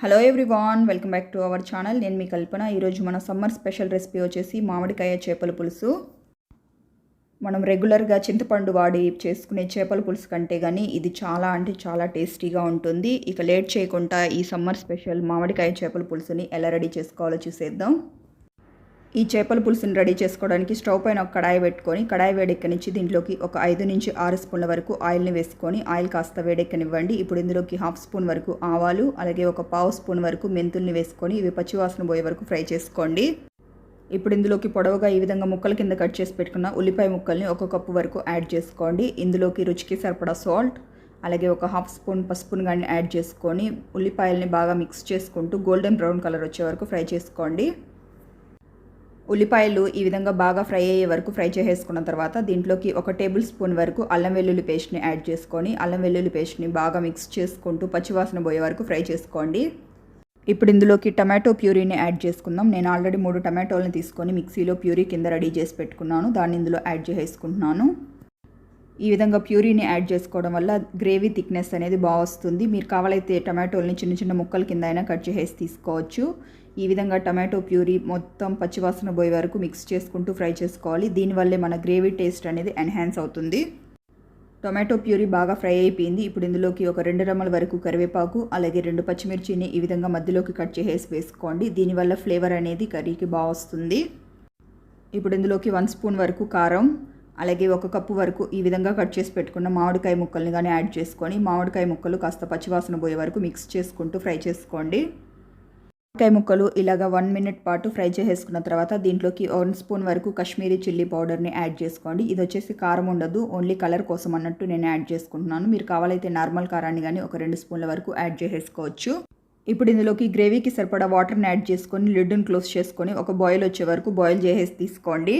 Hello everyone welcome back to our channel నేను మీ కల్పన. ఈరోజు మన సమ్మర్ స్పెషల్ రెసిపీ వచ్చేసి మామిడికాయ చేపల పులుసు. మనం రెగ్యులర్గా చింతపండు వాడి చేసుకునే చేపల పులుసు కంటే కానీ ఇది చాలా అంటే చాలా టేస్టీగా ఉంటుంది. ఇక లేట్ చేయకుండా ఈ సమ్మర్ స్పెషల్ మామిడికాయ చేపల పులుసుని ఎలా రెడీ చేసుకోవాలో చూసేద్దాం. ఈ చేపల పులుసుని రెడీ చేసుకోవడానికి స్టవ్ పైన ఒక కడాయి పెట్టుకొని కడాయి వేడెక్కనిచ్చి దీంట్లోకి ఒక ఐదు నుంచి ఆరు స్పూన్ల వరకు ఆయిల్ని వేసుకొని ఆయిల్ కాస్త వేడెక్కనివ్వండి. ఇప్పుడు ఇందులోకి హాఫ్ స్పూన్ వరకు ఆవాలు అలాగే ఒక పావు స్పూన్ వరకు మెంతుల్ని వేసుకొని ఇవి పచ్చివాసన పోయే వరకు ఫ్రై చేసుకోండి. ఇప్పుడు ఇందులోకి పొడవుగా ఈ విధంగా ముక్కల కింద కట్ చేసి పెట్టుకున్న ఉల్లిపాయ ముక్కల్ని ఒక కప్పు వరకు యాడ్ చేసుకోండి. ఇందులోకి రుచికి సరిపడా సాల్ట్ అలాగే ఒక హాఫ్ స్పూన్ పసుపును కానీ యాడ్ చేసుకొని ఉల్లిపాయల్ని బాగా మిక్స్ చేసుకుంటూ గోల్డెన్ బ్రౌన్ కలర్ వచ్చే వరకు ఫ్రై చేసుకోండి. ఉల్లిపాయలు ఈ విధంగా బాగా ఫ్రై అయ్యే వరకు ఫ్రై చేసేసుకున్న తర్వాత దీంట్లోకి ఒక టేబుల్ స్పూన్ వరకు అల్లం వెల్లుల్లి పేస్ట్ని యాడ్ చేసుకొని అల్లం వెల్లుల్లి పేస్ట్ని బాగా మిక్స్ చేసుకుంటూ పచ్చివాసన పోయే వరకు ఫ్రై చేసుకోండి. ఇప్పుడు ఇందులోకి టమాటో ప్యూరీని యాడ్ చేసుకుందాం. నేను ఆల్రెడీ మూడు టమాటోలను తీసుకొని మిక్సీలో ప్యూరీ కింద రెడీ చేసి పెట్టుకున్నాను. దాన్ని ఇందులో యాడ్ చేసేసుకుంటున్నాను. ఈ విధంగా ప్యూరీని యాడ్ చేసుకోవడం వల్ల గ్రేవీ థిక్నెస్ అనేది బాగా వస్తుంది. మీరు కావాలైతే టమాటోల్ని చిన్న చిన్న ముక్కల కింద అయినా కట్ చేసి తీసుకోవచ్చు. ఈ విధంగా టమాటో ప్యూరీ మొత్తం పచ్చివాసన పోయే వరకు మిక్స్ చేసుకుంటూ ఫ్రై చేసుకోవాలి. దీనివల్లే మన గ్రేవీ టేస్ట్ అనేది ఎన్హాన్స్ అవుతుంది. టొమాటో ప్యూరీ బాగా ఫ్రై అయిపోయింది. ఇప్పుడు ఇందులోకి ఒక రెండు రమ్మల వరకు కరివేపాకు అలాగే రెండు పచ్చిమిర్చిని ఈ విధంగా మధ్యలోకి కట్ చేసేసి వేసుకోండి. దీనివల్ల ఫ్లేవర్ అనేది కర్రీకి బాగా వస్తుంది. ఇప్పుడు ఇందులోకి వన్ స్పూన్ వరకు కారం అలాగే ఒక కప్పు వరకు ఈ విధంగా కట్ చేసి పెట్టుకున్న మామిడికాయ ముక్కల్ని కానీ యాడ్ చేసుకొని మామిడికాయ ముక్కలు కాస్త పచ్చివాసన పోయే వరకు మిక్స్ చేసుకుంటూ ఫ్రై చేసుకోండి. మామిడికాయ ముక్కలు ఇలాగ వన్ మినిట్ పాటు ఫ్రై చేసేసుకున్న తర్వాత దీంట్లోకి వన్ స్పూన్ వరకు కాశ్మీరీ చిల్లీ పౌడర్ని యాడ్ చేసుకోండి. ఇది వచ్చేసి కారం ఉండదు ఓన్లీ కలర్ కోసం అన్నట్టు నేను యాడ్ చేసుకుంటున్నాను. మీరు కావాలైతే నార్మల్ కారాన్ని కానీ ఒక రెండు స్పూన్ల వరకు యాడ్ చేసేసుకోవచ్చు. ఇప్పుడు ఇందులోకి గ్రేవీకి సరిపడా వాటర్ని యాడ్ చేసుకొని లిడ్ని క్లోజ్ చేసుకొని ఒక బాయిల్ వచ్చే వరకు బాయిల్ చేసేసి తీసుకోండి.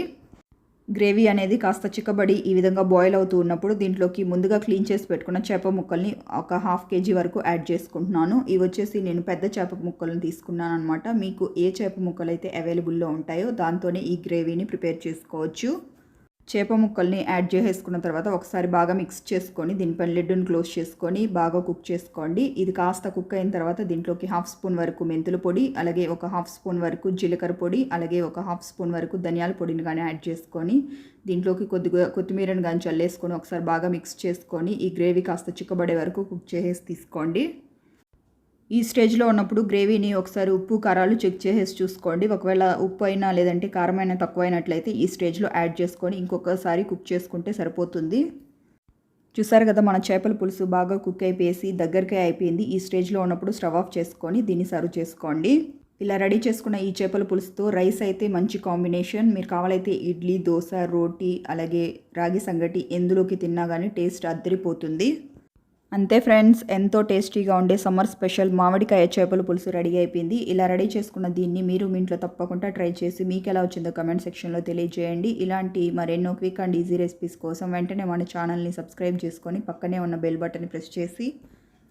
గ్రేవీ అనేది కాస్త చిక్కబడి ఈ విధంగా బాయిల్ అవుతూ ఉన్నప్పుడు దీంట్లోకి ముందుగా క్లీన్ చేసి పెట్టుకున్న చేప ముక్కల్ని ఒక హాఫ్ కేజీ వరకు యాడ్ చేసుకుంటున్నాను. ఇవి వచ్చేసి నేను పెద్ద చేప ముక్కలను తీసుకున్నాను అనమాట మీకు ఏ చేప ముక్కలు అయితే అవైలబుల్లో ఉంటాయో దాంతోనే ఈ గ్రేవీని ప్రిపేర్ చేసుకోవచ్చు. చేప ముక్కల్ని యాడ్ చేసేసుకున్న తర్వాత ఒకసారి బాగా మిక్స్ చేసుకొని దీనిపైన లిడ్డును క్లోజ్ చేసుకొని బాగా కుక్ చేసుకోండి. ఇది కాస్త కుక్ అయిన తర్వాత దీంట్లోకి హాఫ్ స్పూన్ వరకు మెంతుల పొడి అలాగే ఒక హాఫ్ స్పూన్ వరకు జీలకర్ర పొడి అలాగే ఒక హాఫ్ స్పూన్ వరకు ధనియాల పొడిని కానీ యాడ్ చేసుకొని దీంట్లోకి కొద్దిగా కొత్తిమీరని కానీ చల్లేసుకొని ఒకసారి బాగా మిక్స్ చేసుకొని ఈ గ్రేవీ కాస్త చిక్కబడే వరకు కుక్ చేసేసి తీసుకోండి. ఈ స్టేజ్లో ఉన్నప్పుడు గ్రేవీని ఒకసారి ఉప్పు కారాలు చెక్ చేసేసి చూసుకోండి. ఒకవేళ ఉప్పు అయినా లేదంటే కారమైనా తక్కువైనట్లయితే ఈ స్టేజ్లో యాడ్ చేసుకొని ఇంకొకసారి కుక్ చేసుకుంటే సరిపోతుంది. చూసారు కదా మన చేపల పులుసు బాగా కుక్ అయిపోయేసి దగ్గరకే అయిపోయింది. ఈ స్టేజ్లో ఉన్నప్పుడు స్టవ్ ఆఫ్ చేసుకొని దీన్ని సర్వ్ చేసుకోండి. ఇలా రెడీ చేసుకున్న ఈ చేపల పులుసుతో రైస్ అయితే మంచి కాంబినేషన్. మీరు కావాలైతే ఇడ్లీ దోశ రోటీ అలాగే రాగి సంగటి ఎందులోకి తిన్నా కానీ టేస్ట్ అద్దరిపోతుంది. అంతే ఫ్రెండ్స్ ఎంతో టేస్టీగా ఉండే సమ్మర్ స్పెషల్ మామిడికాయ చేపల పులుసు రెడీ అయిపోయింది. ఇలా రెడీ చేసుకున్న దీన్ని మీరు మీ ఇంట్లో తప్పకుండా ట్రై చేసి మీకు ఎలా వచ్చిందో కమెంట్ సెక్షన్లో తెలియజేయండి. ఇలాంటి మరెన్నో క్విక్ అండ్ ఈజీ రెసిపీస్ కోసం వెంటనే మన ఛానల్ని సబ్స్క్రైబ్ చేసుకొని పక్కనే ఉన్న బెల్ బటన్ని ప్రెస్ చేసి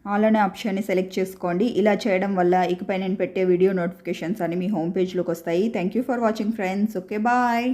ఆల్ అనే ఆప్షన్ని సెలెక్ట్ చేసుకోండి. ఇలా చేయడం వల్ల ఇకపై నేను పెట్టే వీడియో నోటిఫికేషన్స్ అని మీ హోమ్ పేజ్లోకి వస్తాయి. Thank you for watching friends. Okay bye.